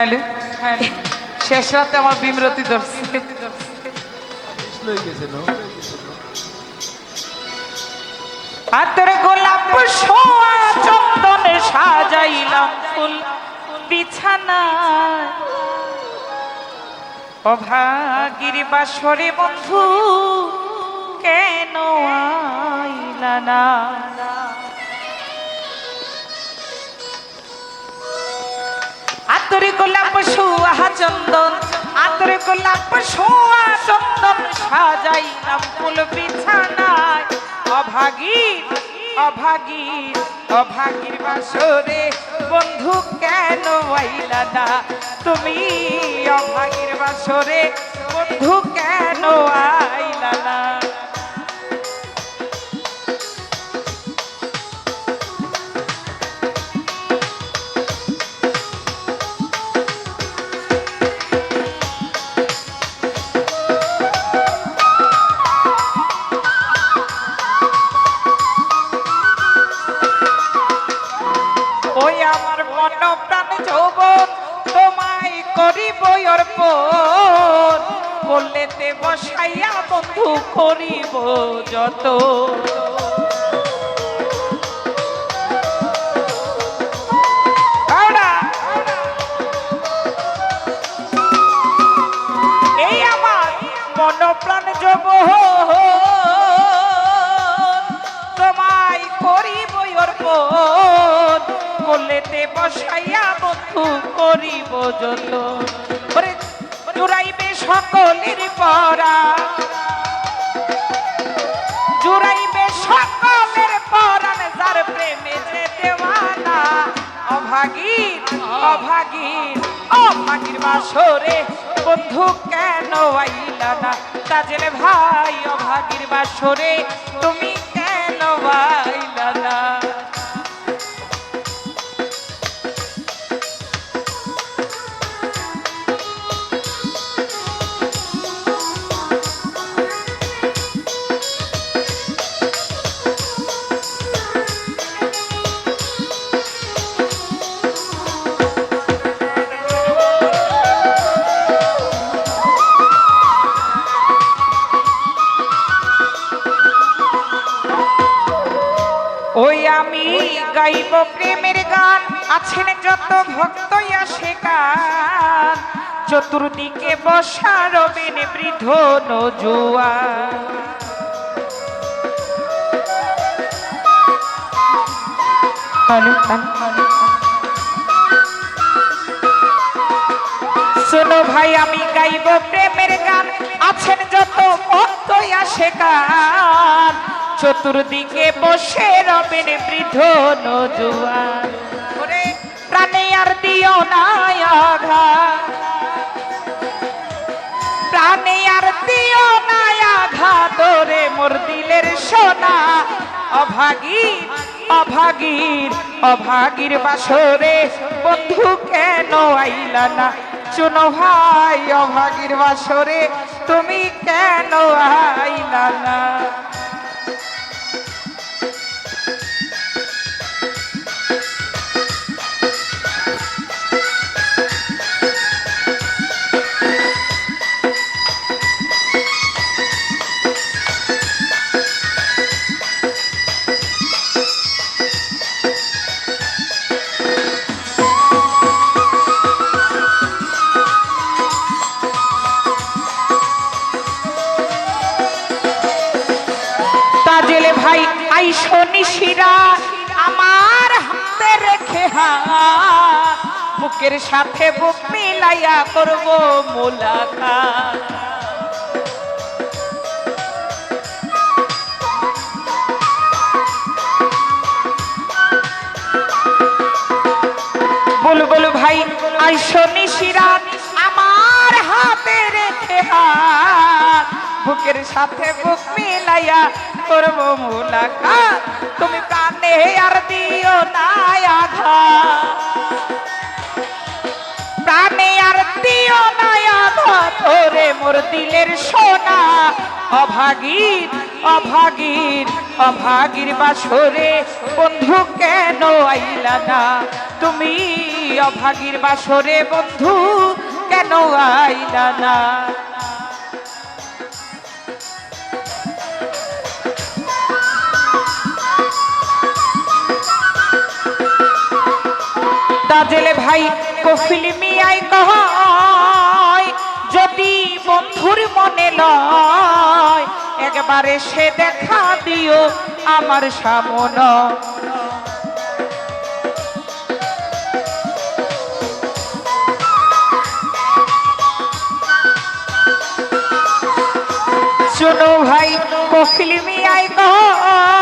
Hello শেষ রাতে আমার বিমরতি ধরছে। হাতের গোলাপ সোয়া চন্দনে সাজাইলাম ফুল বিছানা অভাগির বাসরে বন্ধু, কেন আইলা না? গোলাপ সোয়া চন্দন, আতরে গোলাপ সোয়া চন্দন, সাজাইলাম ফুল বিছানায়। অভাগীর অভাগীর অভাগীর বাসরে, বন্ধু কেন আইলা না? তুমি অভাগীর বাসরে, বন্ধু কেন আইলা না? করলেতে বসাইয়া বন্ধু করিব যত। এই আমার মন প্রাণ যৌবন তোমায় করিব করলেতে বসাইয়া বন্ধু করিব যত। জুড়াইবে সকলের পরা। জুড়াইবে সকলের পরাণ যার প্রেমে যে দেওয়ানা। অভাগীর অভাগীর অভাগীর বাসরে বন্ধু কেন আইলা না? তাজের ভাই, অভাগীর বাসরে তুমি আমি গাইব প্রেমের গান, আছেন যত ভক্ত আসে চতুর্দিকে বসা রবেন বৃদ্ধ নজুয়া শোনো ভাই, আমি গাইব প্রেমের গান, আছেন যত ভক্ত আসে গান চতুর্দিকে বসে রবেন বৃদ্ধ নজুয়ান ওরে, প্রাণে আর দিও না আঘাত। প্রাণে আর দিও না আঘাত রে মোর দিলের সোনা। অভাগীর অভাগীর অভাগীর বাসরে, বন্ধু কেন আইলা না? চুনো ভাই, অভাগীর বাসরে, তুমি কেন আইলা না? ভাই আইসো নিশিরা আমার হাতে রেখে হাত বুকের সাথে বুক মিলাইয়া করব মোলাকাত। বুলবুল ভাই আইসো নিশিরাত আমার হাতে রেখে হাত বুকের সাথে বুক মিলাইয়া করব মোলাকাত। তুমি প্রাণে আর দিও না আঘাত। প্রাণে আর দিও না আঘাত। ওরে মোর দিলের সোনা, অভাগীর অভাগীর অভাগীর বাসরে, বন্ধু কেন কেন আইলা না? তুমি অভাগীর বাসরে, বন্ধু কেন আইলা না? তাজেলে ভাই, কফিল মিয়াই কয়, যদি বন্ধুর মনে লয়, একবারে সে দেখা দিও আমার সামন। শোনো ভাই, কফিল মিয়াই যদি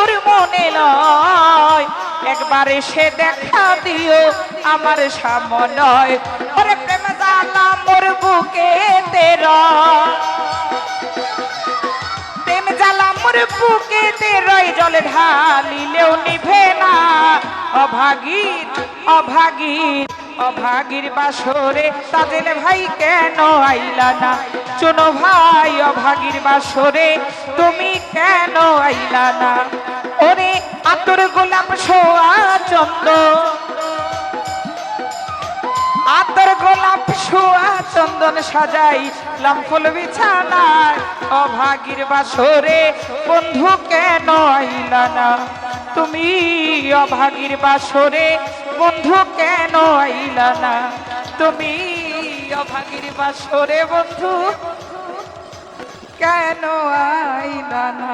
বন্ধুর মনে লয় একবারে সে দেখা দিও, আমার সামনয় ওরে প্রেম জানা মোর বুকে তেরা জল ঢালিলেও নিভে না। অভাগীর অভাগীর অভাগীর বাসরে তাজেল ভাই কেন আইলা না? চুনো ভাই, অভাগীর বাসরে তুমি কেন আইলা না? ওরে আতর গোলাপ সোয়া চন্দ। আতর গোলাপ শোয়া চন্দন সাজাই, লামফুল বিছানায় অভাগীর বাসরে। বন্ধু কেন আইলা না? তুমি অভাগীর বাসরে। বন্ধু কেন আইলা না? তুমি অভাগীর বাসরে, বন্ধু কেন আইলা না?